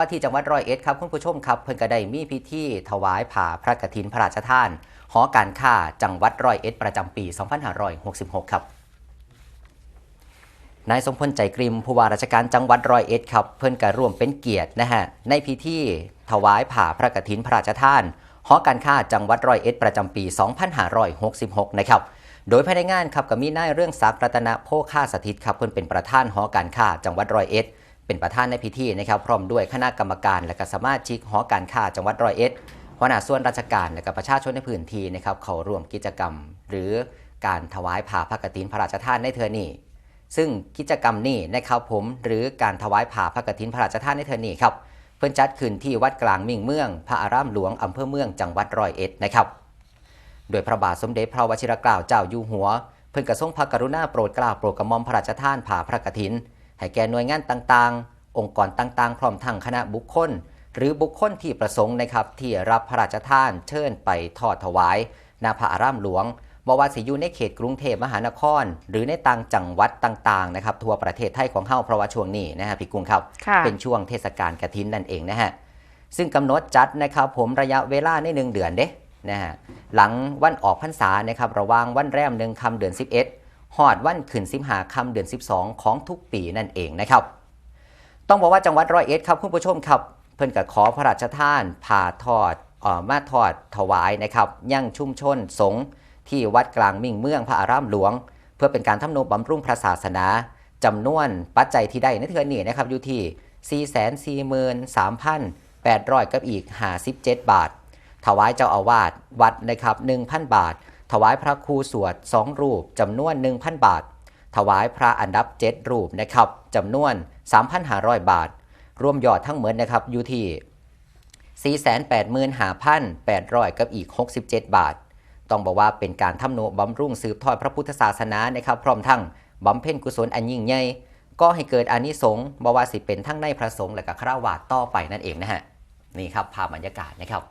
ว่าที่จังหวัดร้อยเอ็ดครับคุณผู้ชมครับ เพิ่นก็ได้มีพิธีถวายผ่าพระกฐินพระราชทาน หอการค้าจังหวัดร้อยเอ็ดประจำปี 2566 ครับนายสมพลใจกริมผู้ว่าราชการจังหวัดร้อยเอ็ดครับ เพิ่นก็ร่วมเป็นเกียรตินะฮะในพิธีถวายผ่าพระกฐินพระราชทานหอการค้าจังหวัดร้อยเอ็ดประจำปี 2566 นะครับโดยภายในงานครับก็มีนายเรื่องศักดิ์รัตนโภคาสถิตครับเพิ่นเป็นประธานหอการค้าจังหวัดร้อยเอ็ด เป็นประธานในพิธีนะครับพร้อมด้วยคณะกรรมการและก็สมาชิกหอการค้าจังหวัดร้อยเอ็ดหัวหน้าส่วนราชการและก็ประชาชนในพื้นที่นะครับเขาร่วมกิจกรรม หรือการถวายผ่าพระกฐินพระราชทานในเทอนี้ซึ่งกิจกรรมนี้นะครับผมหรือการถวายผ่าพระกฐินพระราชทานในเทอนี้ครับเพิ่นจัดขึ้นที่วัดกลางมิ่งเมือง พระอารามหลวงอำเภอเมืองจังหวัดร้อยเอ็ดนะครับโดยพระบาทสมเด็จพระวชิรเกล้าเจ้าอยู่หัว เพิ่นกระทรงพระกรุณาโปรดเกล้าโปรดกระหม่อมพระราชทานผ่าพระกฐิน ให้แก่หน่วยงานต่างๆ องค์กรต่างๆ พร้อมทั้งคณะบุคคล หรือบุคคลที่ประสงค์นะครับที่รับพระราชทานเชิญไปทอดถวายนาพระอารามหลวงบ่ว่าสิอยู่ในเขตกรุงเทพมหานคร หรือในต่างจังหวัดต่างๆนะครับทั่วประเทศไทยของเฮาเพราะว่าช่วงนี้นะฮะพี่กุ้งครับค่ะเป็นช่วงเทศกาลกฐินนั่นเองนะฮะซึ่งกำหนดจัดนะครับผมระยะเวลาในหนึ่งเดือนเด้นะฮะหลังวันออกพรรษานะครับระหว่างวันแรมหนึ่งคำเดือน 11 หอดวันขึ้นสิบหาคำเดือน 12 ของทุกปีนั่นเองนะครับ ต้องบอกว่าจังหวัดร้อยเอ็ดครับคุณผู้ชมครับ เพิ่นก็ขอพระราชทานผ่าทอดอ่อมาทอดถวายนะครับยั่งชุ่มชนสงที่วัดกลางมิ่งเมืองพระอารามหลวง เพื่อเป็นการทำนุบำรุงพระศาสนาจำนวนปัจจัยที่ได้ในเทือนนี้นะครับอยู่ที่ 443,800 กับอีก 57 บาท ถวายเจ้าอาวาสวัดนะครับ 1,000 บาท ถวายพระครูสวด2รูปจำนวน 1,000 บาท ถวายพระอันดับ 7 รูปนะครับจำนวน 3,500 บาท รวมยอดทั้งหมดนะครับอยู่ที่ 485,800 กับอีก 67 บาท ต้องบอกว่าเป็นการทำนุบำรุงสืบทอดพระพุทธศาสนานะครับ พร้อมทั้งบำเพ็ญกุศลอันยิ่งใหญ่ก็ให้เกิดอานิสงส์บว่าสิเป็นทั้งในพระสงฆ์และก็คราวาสต่อไปนั่นเองนะฮะนี่ครับภาพบรรยากาศนะครับ